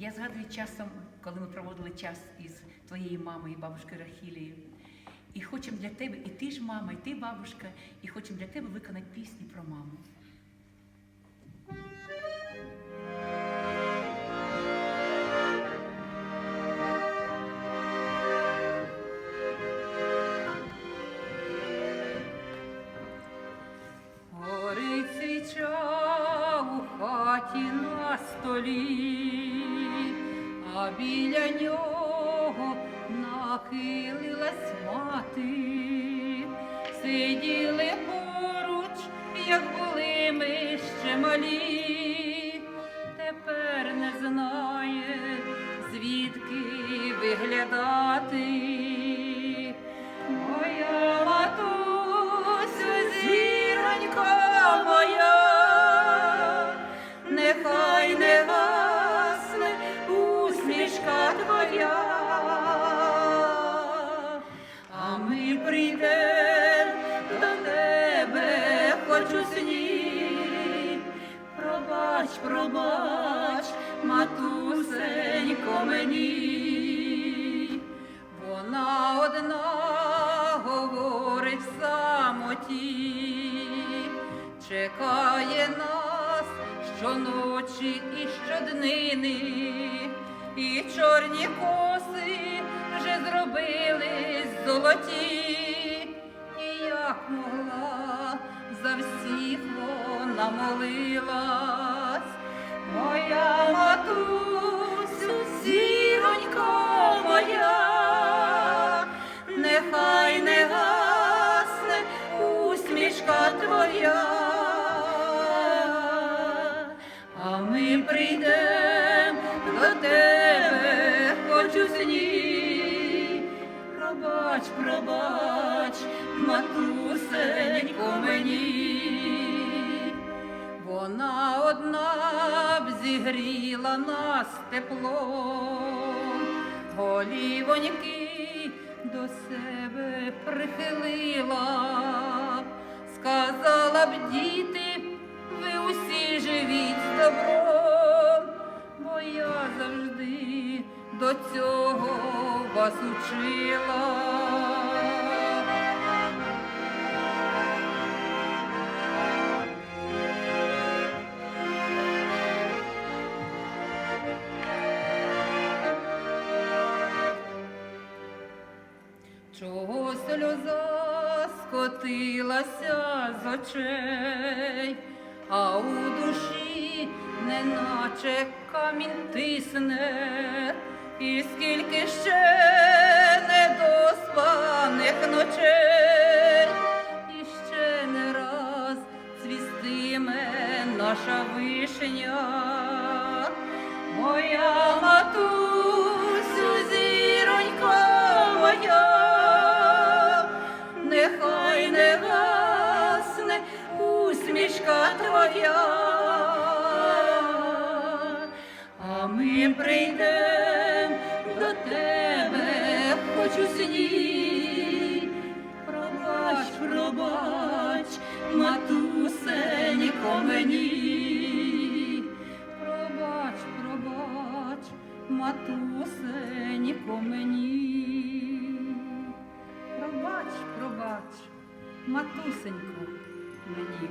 Я згадую часом, коли ми проводили час із твоєю мамою, бабушкою Рахілією. І хочемо для тебе, і ти ж мама, і ти бабушка, і хочемо для тебе виконати пісні про маму. На столі, а біля нього нахилилась мати. Сиділи поруч, як були ми ще малі, тепер не знає, звідки виглядати. Ми прийдем до тебе, хоч у сні. Пробач, пробач, матусенько мені, вона одна говорить в самоті, чекає нас щоночі і щоднини, і чорні коси вже зробились золоті, і як могла за всіх вона молилась, моя матусю, зіронька моя, нехай не гасне усмішка твоя, а ми прийдем Пробач, пробач, матусенько мені, вона одна б зігріла нас теплом, голівоньки до себе прихилила, сказала б діти, ви усі живіть з добром, бо я завжди до цього вас учила. Чого сльоза скотилася з очей, а у душі неначе камінь тисне, і скільки ще недоспаних ночей, і ще не раз цвістиме наша вишня, моя матусю, зіронька моя, нехай не гасне усмішка твоя, ми прийдем хоч. Пробач, пробач, матусенько мені. Пробач, пробач, матусенько мені. Пробач, пробач, матусенько мені.